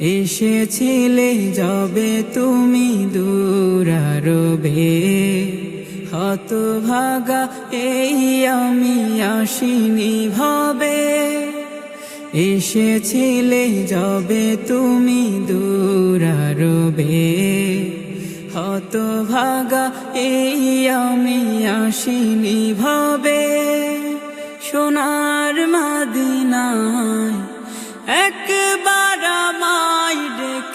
এসেছিলে যবে তুমি দূরারবে। হত ভাগা এই আমি আসিনি ভাবে। এসেছিলে যবে তুমি দূরারবে। হত ভাগা এই আমি আসিনি ভাবে। সোনার মাদিনায় একবার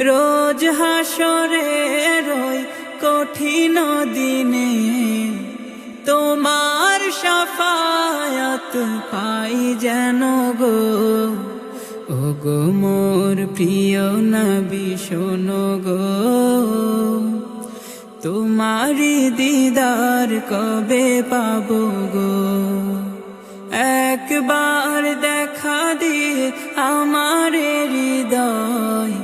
রোজ হাসরে রই কঠিন দিনে। তোমার সাফায়াত পাই যেন গো। ও গো মোর প্রিয় নবী, শোনো গো। তোমারি দিদার কবে পাব গো? একবার দেখা দিয়ে আমার হৃদয়